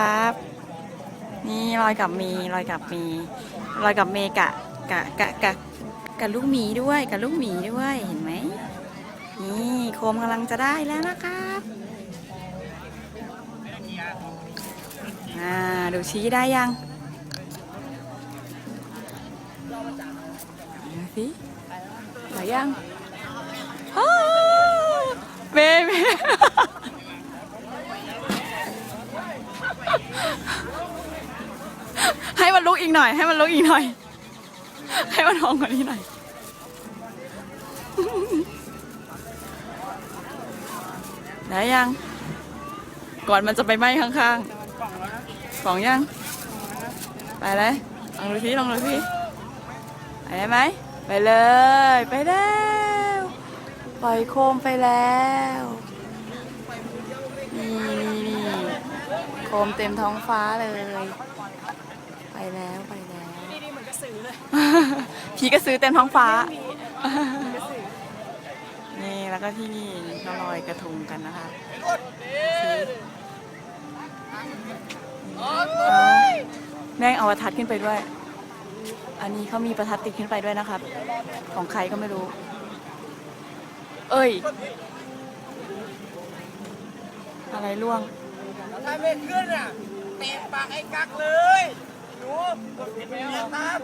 ครับ นี่ลอยกับมีลอยกับมีลอยกับเมกะกะกะกะกับลูกหมีด้วยกับลูกหมีด้วยเห็นไหมนี่โคมกำลังจะได้แล้วนะครับอ่าดูชี้ได้ยังสิได้ยังอ้าวเมย์เมย์ ให้มันลุกอีกหน่อย ให้มันลุกอีกหน่อย ให้มันทองกว่านี้หน่อยไหนยัง ก่อนมันจะไปไหม้ข้างๆกล่องยัง ไปเลยลองดูสิลองดูสิไปได้ไหม ไปเลย ไปแล้ว ปล่อยโคมไปแล้วนี่นี่นี่โคมเต็มท้องฟ้าเลย แล้วไปแล้ว ดีๆเหมือนกระสือเลยพี่ก็ซื้อเต็มท้องฟ้านี่แล้วก็ที่นี่ก็ลอยกระทงกันนะคะเอาแม่งเอาประทัดขึ้นไปด้วย อันนี้เขามีประทัดติดขึ้นไปด้วยนะครับ ของใครก็ไม่รู้ เอ้ย อะไรล่วง ถ้าไม่ขึ้นอะเตะปากไอ้กักเลย หนูเห็นไหมครับ